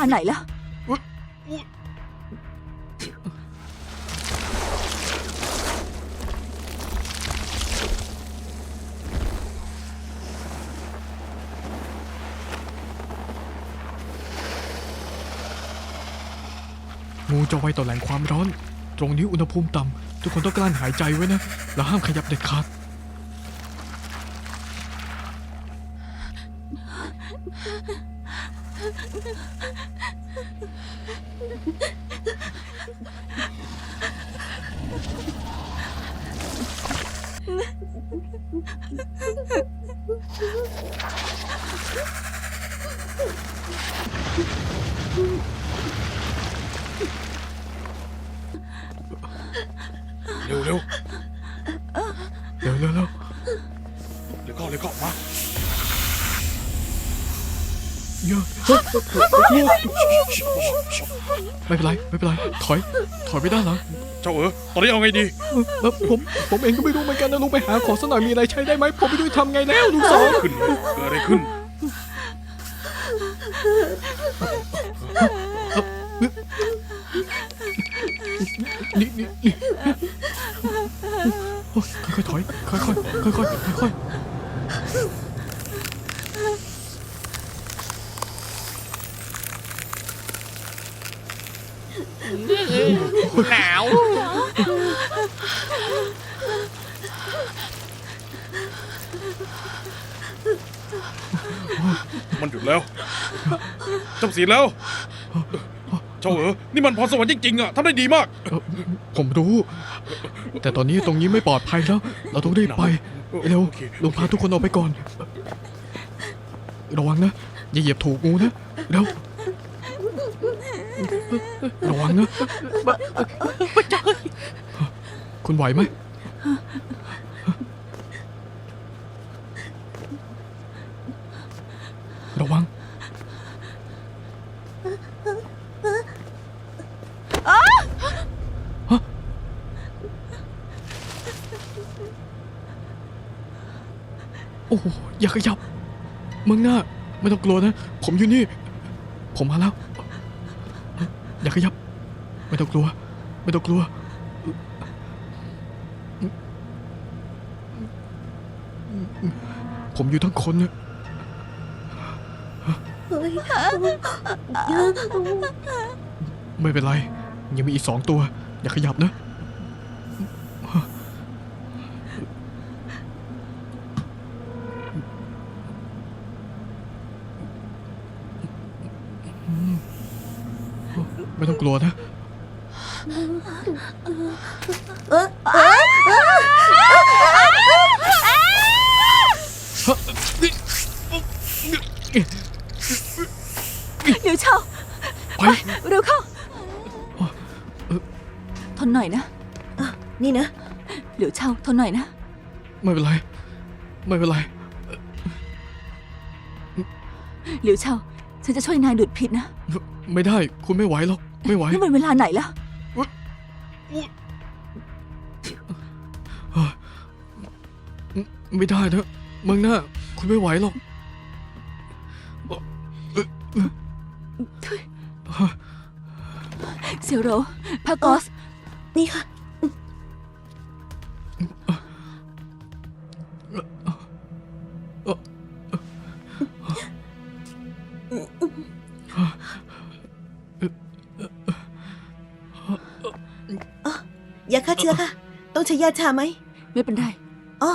ลาไหนแล้ว งูจะไวต่อแหล่งความร้อน ตรงนี้อุณหภูมิต่ำ ทุกคนต้องกลั้นหายใจไว้นะ แล้วห้ามขยับเด็ดขาด เร็วเร็ว เยอะไม่เป็นไรไม่เป็นไรถอย ถอยไปด้านหลังเจ้าเออตอนนี้เอาไงดีแล้วผมผมเองก็ไม่รู้เหมือนกันนะลุงไปหาของสักหน่อยมีอะไรใช้ได้ไหมผมไม่รู้จะทำไงแล้วลุงสองขึ้นเลยเกิดอะไรขึ้นนี่นี่นี่โอ้ยค่อยๆถอยค่อยๆค่อยๆค่อยๆ หนาว มันหยุดแล้ว เจ้าสีแล้ว เจ้าเออนี่มันพรสวรรค์จริงๆอะทำได้ดีมากเอ่อผมรู้ แต่ตอนนี้ตรงนี้ไม่ปลอดภัยแล้ว เราต้องรีบไป เร็วโอเคลุงพาทุกคนออกไปก่อน ระวังนะ อย่าเหยียบถูกงูนะ เร็ว ระวังนะคุณไหวไหม ระวัง โอ้โหอย่าขยับมึงหน้า ไม่ต้องกลัวนะ ผมอยู่นี่ ผมมาแล้ว อย่าขยับ ไม่ต้องกลัว ไม่ต้องกลัว ผมอยู่ทั้งคนเนี่ยเฮ้ยไม่เป็นไร ยังมีอีกสองตัว อย่าขยับนะ ไม่ต้องกลัวนะเออเออเดี๋ยวเช่าไป เร็วเข้า ทนหน่อยนะ นี่นะ เดี๋ยวเช่าทนหน่อยนะ ไม่เป็นไร ไม่เป็นไรเดี๋ยวเช่าฉันจะช่วยนายดูดพิษนะ ไม่ได้ คุณไม่ไหวหรอก ไม่ไหว นี่มันเวลาไหนแล้ว ไม่ได้นะเมืองหน้า คุณไม่ไหวหรอกเซียวโรพากอส นี่ค่ะ ยาฆ่าเชื้อค่ะ ต้องใช้ยาชาไหม ไม่เป็นไร อ๋อ